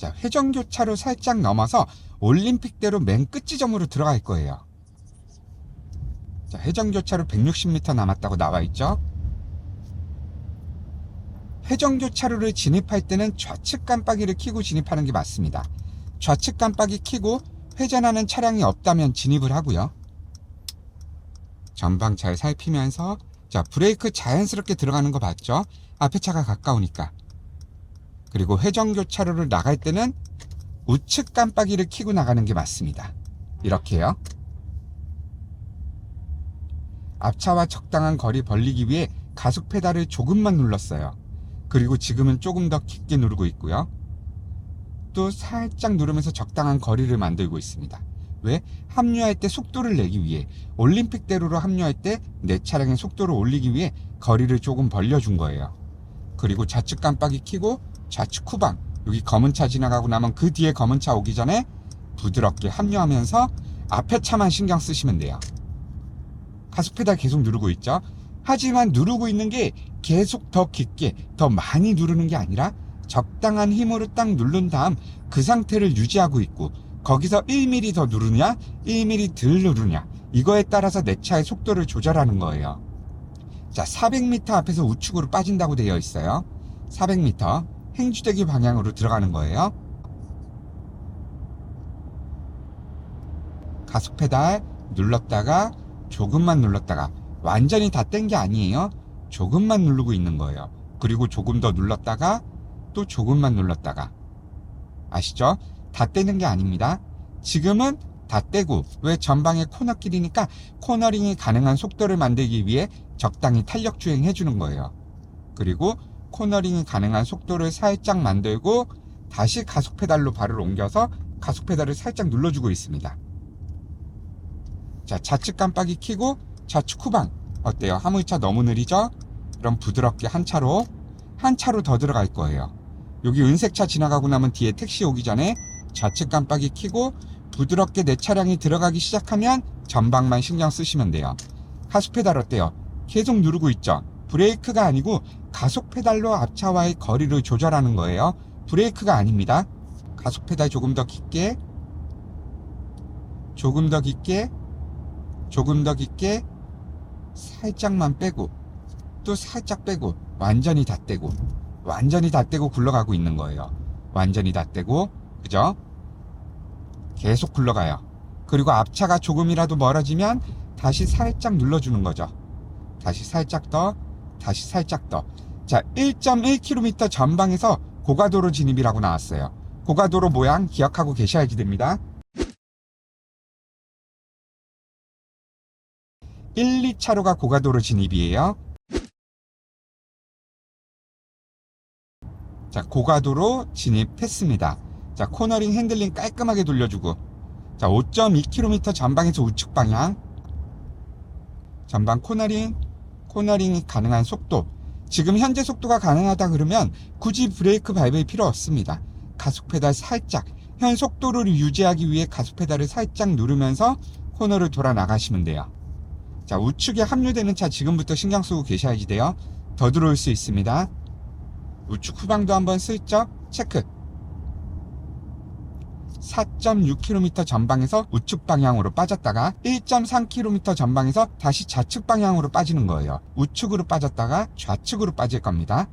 자, 회전교차로 살짝 넘어서 올림픽대로 맨 끝 지점으로 들어갈 거예요. 자, 회전교차로 160m 남았다고 나와 있죠? 회전교차로를 진입할 때는 좌측 깜빡이를 켜고 진입하는 게 맞습니다. 좌측 깜빡이 켜고 회전하는 차량이 없다면 진입을 하고요. 전방 잘 살피면서 자 브레이크 자연스럽게 들어가는 거 봤죠? 앞에 차가 가까우니까. 그리고 회전교차로를 나갈 때는 우측 깜빡이를 켜고 나가는 게 맞습니다. 이렇게요. 앞차와 적당한 거리 벌리기 위해 가속 페달을 조금만 눌렀어요. 그리고 지금은 조금 더 깊게 누르고 있고요. 또 살짝 누르면서 적당한 거리를 만들고 있습니다. 왜? 합류할 때 속도를 내기 위해 올림픽대로로 합류할 때 내 차량의 속도를 올리기 위해 거리를 조금 벌려준 거예요. 그리고 좌측 깜빡이 켜고 좌측 후방 여기 검은 차 지나가고 나면 그 뒤에 검은 차 오기 전에 부드럽게 합류하면서 앞에 차만 신경 쓰시면 돼요. 가속 페달 계속 누르고 있죠. 하지만 누르고 있는 게 계속 더 깊게 더 많이 누르는 게 아니라 적당한 힘으로 딱 누른 다음 그 상태를 유지하고 있고 거기서 1mm 더 누르냐 1mm 덜 누르냐 이거에 따라서 내 차의 속도를 조절하는 거예요 자 400m 앞에서 우측으로 빠진다고 되어 있어요 400m 행주대기 방향으로 들어가는 거예요 가속 페달 눌렀다가 조금만 눌렀다가 완전히 다 뗀 게 아니에요 조금만 누르고 있는 거예요 그리고 조금 더 눌렀다가 또 조금만 눌렀다가 아시죠? 다 떼는 게 아닙니다. 지금은 다 떼고 왜 전방에 코너길이니까 코너링이 가능한 속도를 만들기 위해 적당히 탄력 주행해 주는 거예요. 그리고 코너링이 가능한 속도를 살짝 만들고 다시 가속 페달로 발을 옮겨서 가속 페달을 살짝 눌러주고 있습니다. 자, 좌측 깜빡이 켜고 좌측 후방 어때요? 화물차 너무 느리죠? 그럼 부드럽게 한 차로 한 차로 더 들어갈 거예요. 여기 은색차 지나가고 나면 뒤에 택시 오기 전에 좌측 깜빡이 켜고 부드럽게 내 차량이 들어가기 시작하면 전방만 신경 쓰시면 돼요. 가속 페달 어때요? 계속 누르고 있죠? 브레이크가 아니고 가속 페달로 앞차와의 거리를 조절하는 거예요. 브레이크가 아닙니다. 가속 페달 조금 더 깊게, 조금 더 깊게, 조금 더 깊게, 살짝만 빼고, 또 살짝 빼고, 완전히 다 떼고, 완전히 다 떼고 굴러가고 있는 거예요. 완전히 다 떼고, 그죠? 계속 굴러가요. 그리고 앞차가 조금이라도 멀어지면 다시 살짝 눌러주는 거죠. 다시 살짝 더, 다시 살짝 더. 자, 1.1km 전방에서 고가도로 진입이라고 나왔어요. 고가도로 모양 기억하고 계셔야지 됩니다. 1, 2차로가 고가도로 진입이에요. 자, 고가도로 진입했습니다. 자, 코너링 핸들링 깔끔하게 돌려주고. 자, 5.2km 전방에서 우측 방향. 전방 코너링, 코너링이 가능한 속도. 지금 현재 속도가 가능하다 그러면 굳이 브레이크 밟을 필요 없습니다. 가속 페달 살짝, 현 속도를 유지하기 위해 가속 페달을 살짝 누르면서 코너를 돌아 나가시면 돼요. 자, 우측에 합류되는 차 지금부터 신경 쓰고 계셔야지 돼요. 더 들어올 수 있습니다. 우측 후방도 한번 슬쩍 체크. 4.6km 전방에서 우측 방향으로 빠졌다가 1.3km 전방에서 다시 좌측 방향으로 빠지는 거예요. 우측으로 빠졌다가 좌측으로 빠질 겁니다.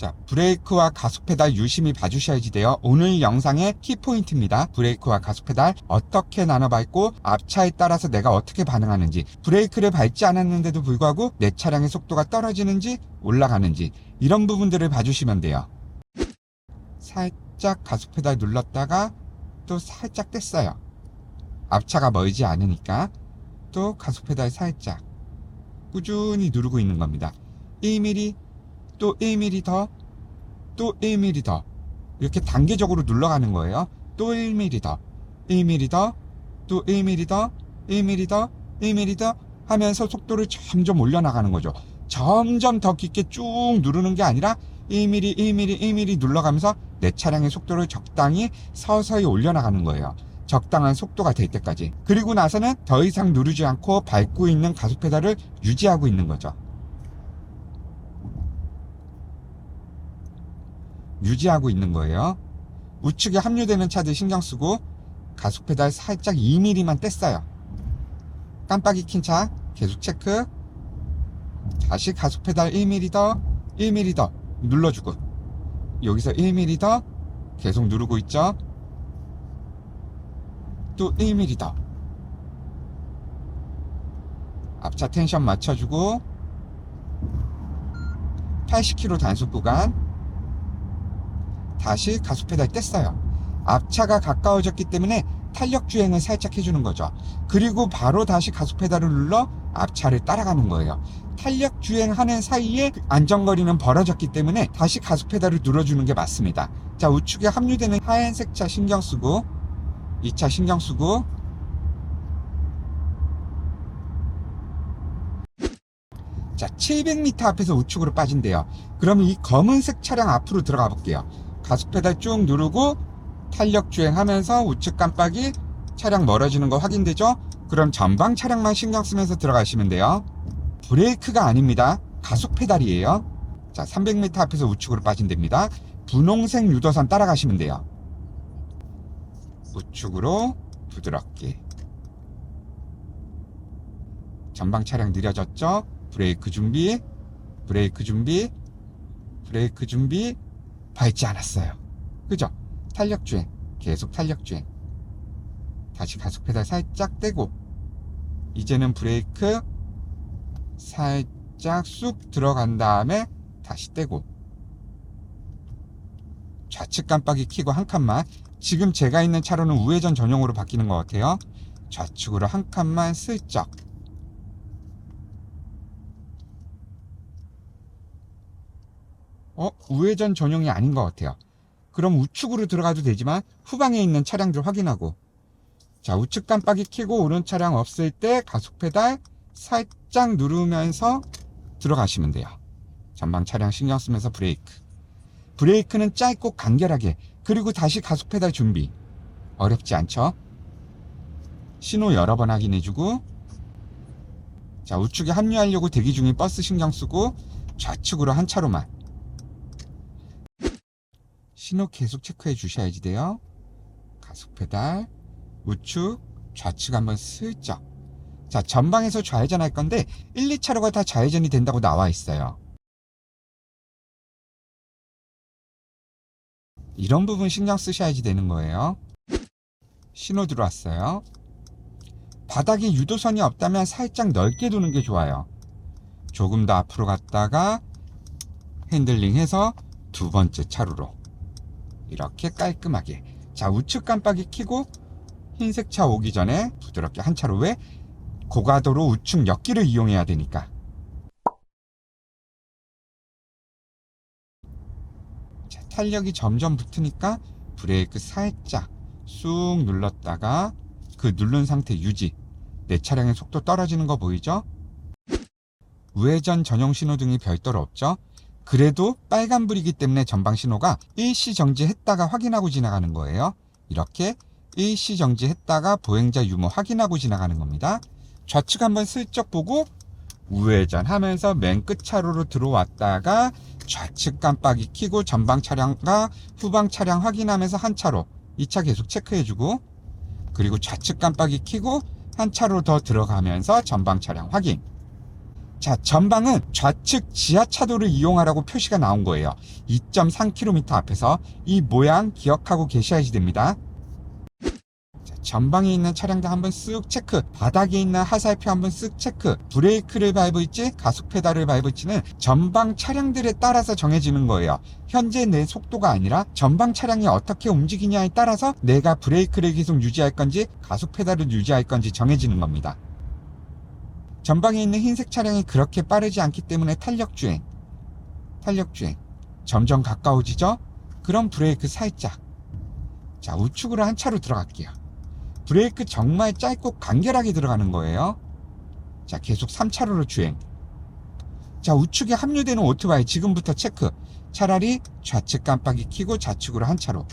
자, 브레이크와 가속 페달 유심히 봐주셔야지 돼요. 오늘 영상의 키포인트입니다. 브레이크와 가속 페달 어떻게 나눠 밟고 앞차에 따라서 내가 어떻게 반응하는지 브레이크를 밟지 않았는데도 불구하고 내 차량의 속도가 떨어지는지 올라가는지 이런 부분들을 봐주시면 돼요. 살 짝 가속 페달 눌렀다가 또 살짝 뗐어요. 앞차가 멀지 않으니까 또 가속 페달 살짝 꾸준히 누르고 있는 겁니다. 1mm 또 1mm 더, 또 1mm 더. 이렇게 단계적으로 눌러가는 거예요. 또 1mm 더, 1mm 더, 또 1mm 더, 1mm 더, 1mm 더 하면서 속도를 점점 올려나가는 거죠. 점점 더 깊게 쭉 누르는 게 아니라 1mm, 1mm, 1mm 눌러가면서 내 차량의 속도를 적당히 서서히 올려나가는 거예요. 적당한 속도가 될 때까지. 그리고 나서는 더 이상 누르지 않고 밟고 있는 가속 페달을 유지하고 있는 거죠. 유지하고 있는 거예요. 우측에 합류되는 차들 신경 쓰고 가속 페달 살짝 2mm만 뗐어요. 깜빡이 킨 차 계속 체크. 다시 가속 페달 1mm 더, 1mm 더 눌러주고 여기서 1mm 더 계속 누르고 있죠. 또 1mm 더. 앞차 텐션 맞춰주고 80km 단속 구간 다시 가속 페달 뗐어요. 앞차가 가까워졌기 때문에 탄력 주행을 살짝 해주는 거죠. 그리고 바로 다시 가속 페달을 눌러 앞차를 따라가는 거예요. 탄력 주행하는 사이에 안전거리는 벌어졌기 때문에 다시 가속 페달을 눌러주는 게 맞습니다. 자, 우측에 합류되는 하얀색 차 신경 쓰고, 이 차 신경 쓰고, 자, 700m 앞에서 우측으로 빠진대요. 그럼 이 검은색 차량 앞으로 들어가 볼게요. 가속 페달 쭉 누르고 탄력 주행하면서 우측 깜빡이 차량 멀어지는 거 확인되죠? 그럼 전방 차량만 신경 쓰면서 들어가시면 돼요. 브레이크가 아닙니다. 가속 페달이에요. 자, 300m 앞에서 우측으로 빠진답니다. 분홍색 유도선 따라가시면 돼요. 우측으로 부드럽게. 전방 차량 느려졌죠? 브레이크 준비, 브레이크 준비, 브레이크 준비, 밟지 않았어요. 그죠? 탄력 주행, 계속 탄력 주행. 다시 가속 페달 살짝 떼고, 이제는 브레이크 살짝 쑥 들어간 다음에 다시 떼고, 좌측 깜빡이 켜고 한 칸만, 지금 제가 있는 차로는 우회전 전용으로 바뀌는 것 같아요. 좌측으로 한 칸만 슬쩍. 어, 우회전 전용이 아닌 것 같아요. 그럼 우측으로 들어가도 되지만 후방에 있는 차량들 확인하고 자 우측 깜빡이 켜고 오른 차량 없을 때 가속 페달 살짝 누르면서 들어가시면 돼요. 전방 차량 신경 쓰면서 브레이크. 브레이크는 짧고 간결하게 그리고 다시 가속 페달 준비. 어렵지 않죠? 신호 여러 번 확인해주고 자 우측에 합류하려고 대기 중인 버스 신경 쓰고 좌측으로 한 차로만 신호 계속 체크해 주셔야지 돼요. 가속 페달, 우측, 좌측 한번 슬쩍. 자, 전방에서 좌회전 할 건데 1, 2차로가 다 좌회전이 된다고 나와 있어요. 이런 부분 신경 쓰셔야지 되는 거예요. 신호 들어왔어요. 바닥에 유도선이 없다면 살짝 넓게 두는 게 좋아요. 조금 더 앞으로 갔다가 핸들링 해서 두 번째 차로로. 이렇게 깔끔하게 자 우측 깜빡이 켜고 흰색 차 오기 전에 부드럽게 한 차로 왜 고가도로 우측 옆길을 이용해야 되니까 자 탄력이 점점 붙으니까 브레이크 살짝 쑥 눌렀다가 그 누른 상태 유지 내 차량의 속도 떨어지는 거 보이죠? 우회전 전용 신호등이 별도로 없죠? 그래도 빨간불이기 때문에 전방 신호가 일시 정지했다가 확인하고 지나가는 거예요. 이렇게 일시 정지했다가 보행자 유무 확인하고 지나가는 겁니다. 좌측 한번 슬쩍 보고 우회전 하면서 맨 끝 차로로 들어왔다가 좌측 깜빡이 켜고 전방 차량과 후방 차량 확인하면서 한 차로 2차 계속 체크해주고 그리고 좌측 깜빡이 켜고 한 차로 더 들어가면서 전방 차량 확인 자, 전방은 좌측 지하차도를 이용하라고 표시가 나온 거예요. 2.3km 앞에서 이 모양 기억하고 계셔야지 됩니다. 자, 전방에 있는 차량들 한번 쓱 체크, 바닥에 있는 하살표 한번 쓱 체크, 브레이크를 밟을지 가속 페달을 밟을지는 전방 차량들에 따라서 정해지는 거예요. 현재 내 속도가 아니라 전방 차량이 어떻게 움직이냐에 따라서 내가 브레이크를 계속 유지할 건지 가속 페달을 유지할 건지 정해지는 겁니다. 전방에 있는 흰색 차량이 그렇게 빠르지 않기 때문에 탄력주행, 탄력주행. 점점 가까워지죠? 그럼 브레이크 살짝. 자, 우측으로 한 차로 들어갈게요. 브레이크 정말 짧고 간결하게 들어가는 거예요. 자, 계속 3차로로 주행. 자, 우측에 합류되는 오토바이 지금부터 체크. 차라리 좌측 깜빡이 켜고 좌측으로 한 차로.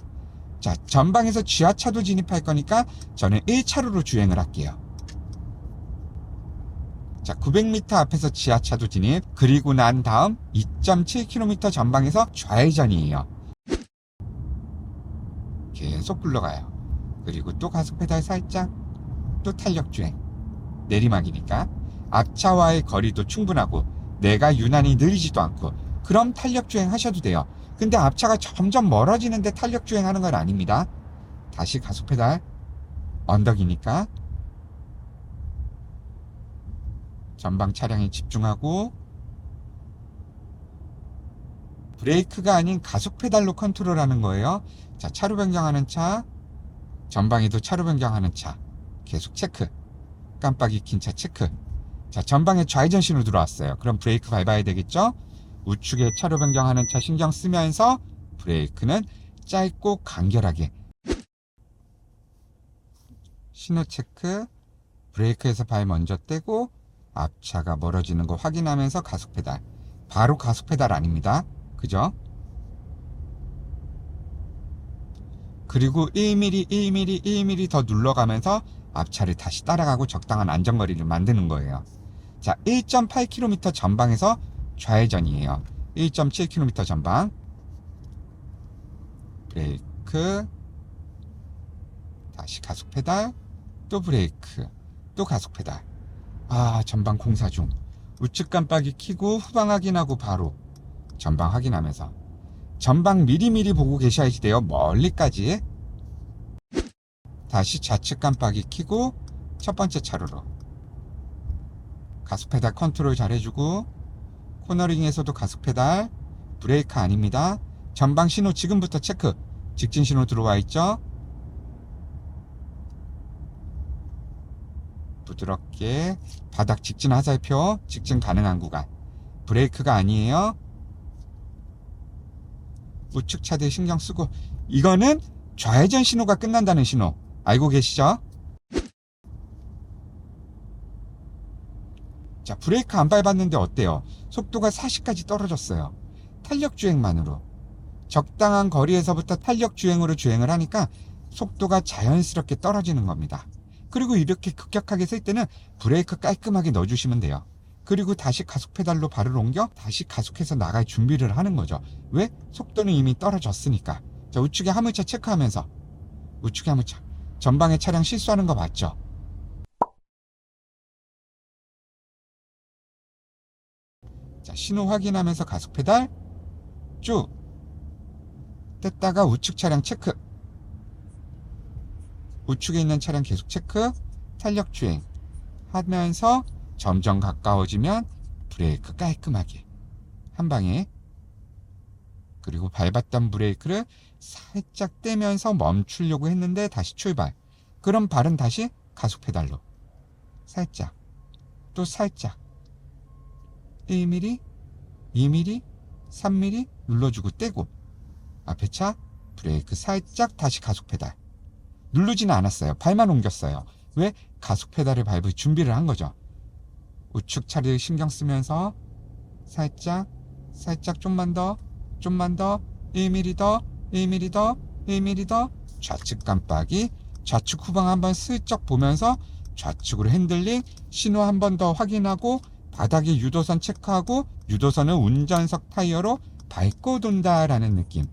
자, 전방에서 지하차도 진입할 거니까 저는 1차로로 주행을 할게요. 자, 900m 앞에서 지하차도 진입, 그리고 난 다음 2.7km 전방에서 좌회전이에요. 계속 굴러가요. 그리고 또 가속 페달 살짝 또 탄력 주행. 내리막이니까 앞차와의 거리도 충분하고 내가 유난히 느리지도 않고 그럼 탄력 주행 하셔도 돼요. 근데 앞차가 점점 멀어지는데 탄력 주행하는 건 아닙니다. 다시 가속 페달 언덕이니까 전방 차량에 집중하고 브레이크가 아닌 가속 페달로 컨트롤하는 거예요. 자, 차로 변경하는 차, 전방에도 차로 변경하는 차 계속 체크. 깜빡이 킨 차 체크. 자, 전방에 좌회전 신호 들어왔어요. 그럼 브레이크 밟아야 되겠죠? 우측에 차로 변경하는 차 신경 쓰면서 브레이크는 짧고 간결하게. 신호 체크. 브레이크에서 발 먼저 떼고 앞차가 멀어지는 거 확인하면서 가속 페달. 바로 가속 페달 아닙니다. 그죠? 그리고 1mm, 1mm, 1mm 더 눌러가면서 앞차를 다시 따라가고 적당한 안전거리를 만드는 거예요. 자, 1.8km 전방에서 좌회전이에요. 1.7km 전방. 브레이크. 다시 가속 페달. 또 브레이크. 또 가속 페달. 아, 전방 공사 중. 우측 깜빡이 켜고 후방 확인하고 바로 전방 확인하면서 전방 미리미리 보고 계셔야지 돼요. 멀리까지. 다시 좌측 깜빡이 켜고 첫 번째 차로로 가속 페달 컨트롤 잘 해주고 코너링에서도 가속 페달 브레이크 아닙니다. 전방 신호 지금부터 체크. 직진 신호 들어와 있죠? 부드럽게 바닥 직진 화살표 직진 가능한 구간 브레이크가 아니에요. 우측 차들 신경 쓰고 이거는 좌회전 신호가 끝난다는 신호 알고 계시죠? 자 브레이크 안 밟았는데 어때요? 속도가 40까지 떨어졌어요. 탄력 주행만으로 적당한 거리에서부터 탄력 주행으로 주행을 하니까 속도가 자연스럽게 떨어지는 겁니다. 그리고 이렇게 급격하게 쓸 때는 브레이크 깔끔하게 넣어주시면 돼요. 그리고 다시 가속 페달로 발을 옮겨 다시 가속해서 나갈 준비를 하는 거죠. 왜? 속도는 이미 떨어졌으니까. 자, 우측에 화물차 체크하면서 우측에 화물차 전방에 차량 실수하는 거 맞죠? 자, 신호 확인하면서 가속 페달 쭉 뗐다가 우측 차량 체크 우측에 있는 차량 계속 체크 탄력 주행 하면서 점점 가까워지면 브레이크 깔끔하게. 한 방에. 그리고 밟았던 브레이크를 살짝 떼면서 멈추려고 했는데 다시 출발. 그럼 발은 다시 가속 페달로. 살짝. 또 살짝. 1mm 2mm 3mm 눌러주고 떼고. 앞에 차 브레이크 살짝 다시 가속 페달. 누르지는 않았어요. 발만 옮겼어요. 왜? 가속 페달을 밟을 준비를 한 거죠 우측 차를 신경 쓰면서 살짝 살짝 좀만 더 좀만 더 1mm 더 1mm 더 1mm 더. 좌측 깜빡이 좌측 후방 한번 슬쩍 보면서 좌측으로 핸들링 신호 한 번 더 확인하고 바닥에 유도선 체크하고 유도선을 운전석 타이어로 밟고 돈다라는 느낌